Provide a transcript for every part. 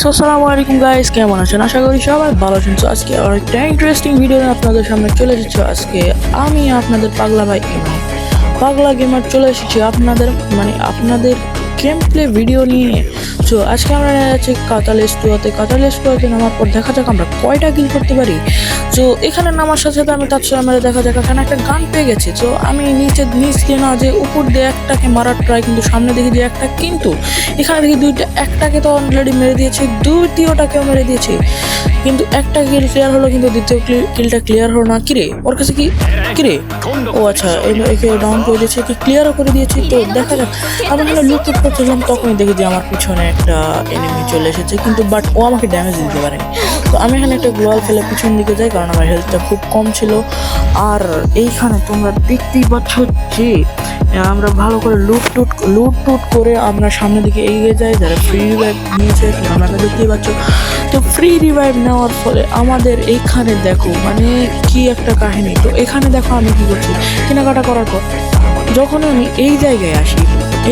So আসসালামু আলাইকুম guys কেমন আছেন? আশা করি সবাই ভালো তো আজকে অনেকটা ইন্টারেস্টিং ভিডিও আপনাদের সামনে চলে এসেছে। আজকে আমি আপনাদের পাগলা ভাই গেমার পাগলা গেমার চলে এসেছি আপনাদের মানে আপনাদের গেম প্লে ভিডিও নিয়ে। তো আজকে আমরা যাচ্ছি কাতাল স্টুয়াতে কাতাল স্টুয়াতে নামার পর দেখা যাক আমরা কয়টা কিল করতে পারি। তো এখানে নামার সাথে সাথে আমি তার সাথে আমরা দেখা যাক, এখানে একটা গান পেয়ে গেছি। তো আমি নিচে নিচ দিয়ে না, যে উপর দিয়ে একটাকে মারার ট্রাই কিন্তু সামনে দেখি যে একটা কিন্তু এখানে দেখি দুইটা, একটাকে তো অলরেডি মেরে দিয়েছি দ্বিতীয়টাকেও মেরে দিয়েছি। কিন্তু একটা কিল ক্লিয়ার হলো, কিন্তু দ্বিতীয় কিলটা ক্লিয়ার হলো না। কিরে? ওর কাছে কি, কিরে? ও আচ্ছা একে ডাউন করে দিয়েছে, একে ক্লিয়ারও করে দিয়েছি। তো দেখা যাক, আমি লুট টুট করছিলাম, তখনই দেখি যে আমার পিছনে একটা এনিমি চলে এসেছে, কিন্তু বাট ও আমাকে ড্যামেজ দিতে পারেনি। তো আমি এখানে একটা গ্লোয়াল ফেলে পিছন দিকে যাই, কারণ আমার হেলথটা খুব কম ছিল। আর এইখানে তোমরা দেখতেই পাচ্ছ যে আমরা ভালো করে লুট টুট লুট টুট করে আমরা সামনের দিকে এগিয়ে যাই। যারা ফ্রি রিভাইভ নিয়েছে, তোমরা দেখতেই পাচ্ছ। তো ফ্রি রিভাইভ নেওয়ার ফলে আমাদের এইখানে দেখো মানে কি একটা কাহিনী। তো এখানে দেখো আমি কী করছি। কেনাকাটা করার পর যখন আমি এই জায়গায় আসি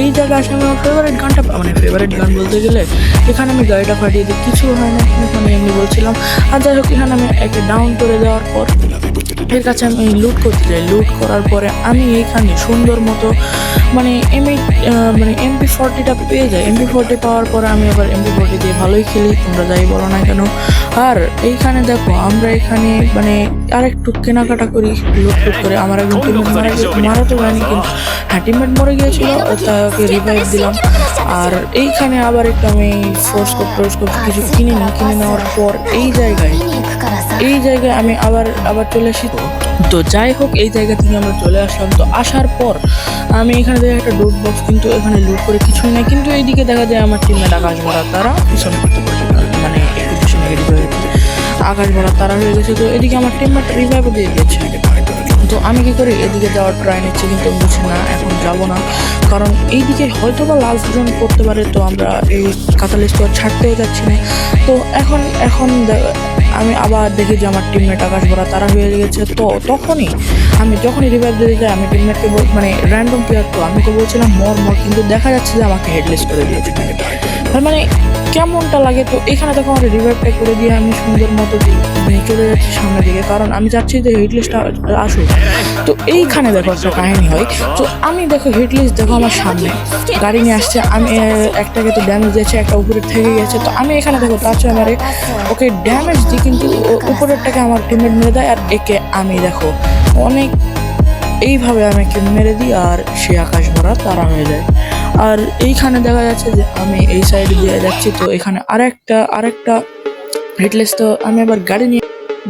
এই জায়গায় আসে আমার ফেভারিট গানটা মানে ফেভারিট গান বলতে গেলে, এখানে আমি গাড়িটা ফাটিয়ে দিই। কিছু হয় না কিন্তু আমি এমনি বলছিলাম, আর যাই হোক, এখানে আমি একে ডাউন করে দেওয়ার পর এর কাছে আমি লুট করতে যাই। লুট করার পরে আমি এইখানে সুন্দর মতো মানে এমএ মানে এমপি ফর্টিটা পেয়ে যাই। এমপি ফর্টি পাওয়ার পরে আমি আবার এমপি ফর্টি দিয়ে ভালোই খেলি, তোমরা যাই বলো না কেন। আর এইখানে দেখো, আমরা এখানে মানে আরেকটু কেনাকাটা করি লুট করে। আমার একজন টিমমেট মারা মারা তো যায়নি কিন্তু হ্যাঁ টিমমেট মরে গিয়েছিল তাকে রিভাইভ দিলাম। আর এইখানে আবার একটু আমি ফোর্স কোপ টোর্স কোপ কিছু কিনে নিই। কিনে নেওয়ার পর এই জায়গায় এই জায়গায় আমি আবার আবার চলে আসি। তো যাই হোক, এই জায়গা থেকে আমরা চলে আসলাম। তো আসার পর আমি এখানে দেখি একটা লুট বক্স কিন্তু এখানে লুট করে কিছুই নাই। কিন্তু এইদিকে দেখা যায় আমার টিমের আকাশ ভরা তারা পিছনে করতে পারছে মানে একটু বেশি নেগেটিভ আকাশ ভরা তারা হয়ে গেছে, তো এদিকে আমার টিমমেট রিভাইভও দিয়ে দিয়েছে। তো আমি কি করি? এদিকে যাওয়ার ট্রাই নিচ্ছি, কিন্তু বুঝছি না, এখন যাব না। কারণ এইদিকে হয়তো বা লাস্ট জন করতে পারে, তো আমরা এই কাতাল স্কোয়ার ছাড়তেও যাচ্ছি না। তো এখন এখন আমি আবার দেখি যে আমার টিমমেট আকাশ ভরা তারা হয়ে গেছে। তো তখনই, আমি যখনই রিভাইভ দিতে যাই, আমি টিমমেটকে মানে র্যান্ডম প্লেয়ার তো, আমি তো বলছিলাম, মর মর, কিন্তু দেখা যাচ্ছে যে আমাকে হেডলেস করে দিয়েছে মানে কেমনটা লাগে? তো এখানে তখন আমার রিভাইভটা করে দিয়ে আমি সুন্দর মতো চলে যাচ্ছি সামনের দিকে। কারণ আমি চাচ্ছি যে হিটলিস্টটা আসুক। তো এইখানে দেখো একটা কাহিনী হয়। তো আমি দেখো হিটলিস্ট দেখো আমার সামনে। গাড়ি নিয়ে আসছে, আমি একটাকে তো ড্যামেজ দিয়েছে, একটা উপরে থেকে গেছে। তো আমি এখানে দেখো চেয়ে আমার ওকে ড্যামেজ দিই কিন্তু উপরেরটাকে আমার টিমের মেরে দেয় আর একে আমি দেখো অনেক এইভাবে আমাকে মেরে দিই আর সে আকাশ ভরা তারা হয়ে যায়। আর এইখানে দেখা যাচ্ছে যে আমি এই সাইড দিয়ে যাচ্ছি, তো এখানে আরেকটা আরেকটা হেডলেস তো আমি আবার গাড়ি নিয়ে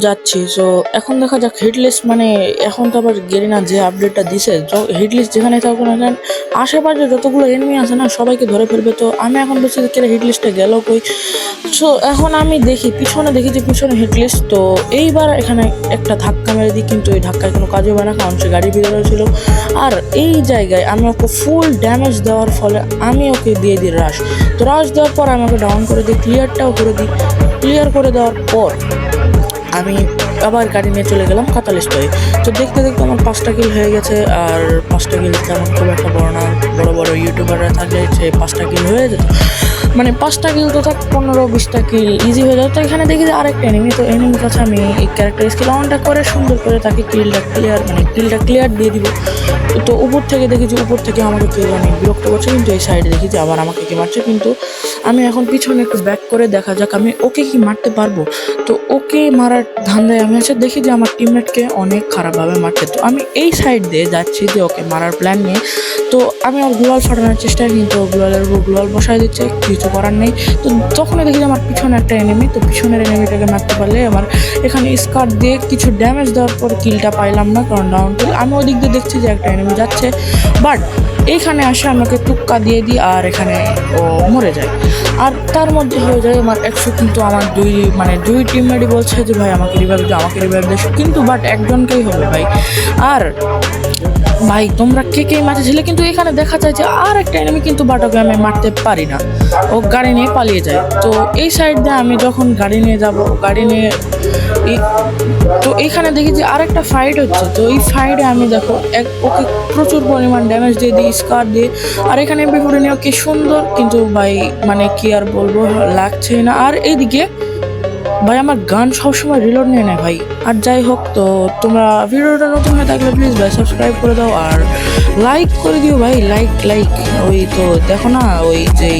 যাচ্ছি। সো এখন দেখা যাক হিটলেস মানে এখন তো আবার গেরিনা যে আপডেটটা দিছে। হিটলেস যেখানে থাকুক না কেন, আশেপাশে যতগুলো এনিমি আছে না, সবাইকে ধরে ফেলবে। তো আমি এখন বলছি যে কেন হিটলিস্টটা গেল কই? সো এখন আমি দেখি, পিছনে দেখি যে, পিছনে হিটলিস্ট তো এইবার এখানে একটা ধাক্কা মেরে দিই, কিন্তু এই ধাক্কায় কোনো কাজে হবে না, কারণ সে গাড়ির ভিতরে ছিল। আর এই জায়গায় আমি ওকে ফুল ড্যামেজ দেওয়ার ফলে আমি ওকে দিয়ে দিই রাশ তো রাশ দেওয়ার পর আমি ওকে ডাউন করে দিই ক্লিয়ারটাও করে দিই। ক্লিয়ার করে দেওয়ার পর আমি আবার গাড়ি নিয়ে চলে গেলাম কাতাল স্টোরে তো দেখতে দেখতে আমার পাঁচটা কিল হয়ে গেছে, আর পাঁচটা কিল তেমন খুব একটা বড় না। বড় বড় ইউটিউবাররা থাকলে সে পাঁচটা কিল হয়ে যেত। মানে পাঁচটা কিল তো থাক, পনেরো, বিশটা কিল ইজি হয়ে যেত। তো এখানে দেখি যে আরেকটা এনিমি তো এনিমির কাছে আমি এই ক্যারেক্টার স্কিল অনটা করে সুন্দর করে তাকে কিলটা ক্লিয়ার মানে কিলটা ক্লিয়ার দিয়ে দিব। তো উপর থেকে দেখি যে উপর থেকে আমাকে কেউ আমি বিরক্ত করছে, কিন্তু এই সাইডে দেখি যে আবার আমাকে কি মারছে। কিন্তু আমি এখন পিছনে একটু ব্যাক করে দেখা যাক, আমি ওকে কি মারতে পারব? তো ওকে মারার ধান্দায় আমি এসে দেখি যে আমার টিমমেটকে অনেক খারাপভাবে মারছে। তো আমি এই সাইড দিয়ে যাচ্ছি যে ওকে মারার প্ল্যান নিয়ে। তো আমি ওর গ্লোয়াল ফাটানোর চেষ্টা কিন্তু গ্লোয়ালের উপর গ্লোয়াল বসায় দিচ্ছে, কিছু করার নেই। তো তখনই দেখি যে আমার পিছনে একটা এনিমি তো পিছনের এনিমিটাকে মারতে পারলে আমার এখানে স্কার্ট দিয়ে কিছু ড্যামেজ দেওয়ার পর কিলটা পাইলাম না, কারণ ডাউন কিল আমি ওদিক দিয়ে দেখছি যে একটা এনিমি যাচ্ছে। বাট এইখানে আসে আমাকে টুক্কা দিয়ে দিই আর এখানে ও মরে যায়। আর তার মধ্যে হয়ে যায় আমার একশো, কিন্তু আমার দুই মানে দুই টিমমেটই বলছে যে, ভাই, আমাকে রিভাইভ দে, আমাকে রিভাইভ দেশ কিন্তু বাট একজনকেই হবে, ভাই। আর ভাই, তোমরা কে কে ছিলে? কিন্তু এখানে দেখা যায় যে আর একটা এনিমি কিন্তু বাটকে আমি মারতে পারি না। ও গাড়ি নিয়ে পালিয়ে যায়। তো এই সাইড দিয়ে আমি যখন গাড়ি নিয়ে যাব, গাড়ি নিয়ে তো এইখানে দেখি যে আর একটা ফাইট হচ্ছে। তো এই ফাইটে আমি দেখো, এক, ওকে প্রচুর পরিমাণ ড্যামেজ দিয়ে দিই স্কার দিয়ে। আর এখানে বিপরীত নিয়েও কি সুন্দর, কিন্তু ভাই মানে কি আর বলব লাগছে না। আর এইদিকে ভাই, আমার গান সবসময় রিলোড নিয়ে নেয় ভাই। আর যাই হোক তো, তোমরা ভিডিওটা নতুন হয়ে থাকলে প্লিজ ভাই সাবস্ক্রাইব করে দাও আর লাইক করে দিও ভাই লাইক লাইক ওই তো, দেখো না, ওই যে,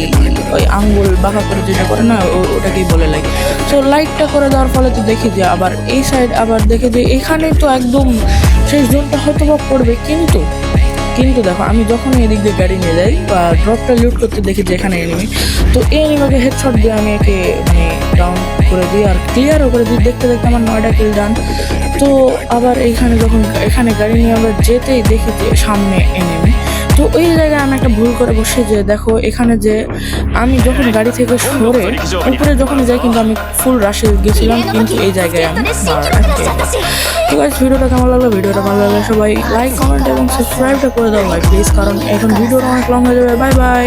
ওই আঙ্গুল বাঁকা করে যেটা করে না ওটাকেই বলে লাইক তো লাইকটা করে দেওয়ার ফলে তো দেখি যে আবার এই সাইড আবার দেখে যে এখানে তো একদম সেই জোনটা হয়তো বা পড়বে কিন্তু কিন্তু দেখো, আমি যখন এদিক দিয়ে গাড়ি নিয়ে যাই, বা ড্রপটা লুট করতে দেখি যেখানে এনিমি তো এই এনিমিকে হেডশট দিয়ে আমি একে মানে ডাউন করে দিই আর ক্লিয়ারও করে দিই দেখতে দেখতে আমার নয়টা কিল ডান তো আবার এইখানে যখন, এখানে গাড়ি নিয়ে আবার যেতেই দেখি যে সামনে এনিমি তো ওই জায়গায় আমি একটা ভুল করে বসে যে দেখো, এখানে যে আমি যখন গাড়ি থেকে সরে উপরে যখন যাই কিন্তু আমি ফুল রাশে গেছিলাম কিন্তু এই জায়গায় আমি ঠিক আছে ভিডিওটা কেমন লাগল? ভিডিওটা ভালো লাগল সবাই লাইক কমেন্ট এবং সাবস্ক্রাইবটা করে দাও ভাই প্লিজ কারণ এখন ভিডিওটা অনেক লং হয়ে যাবে। Bye bye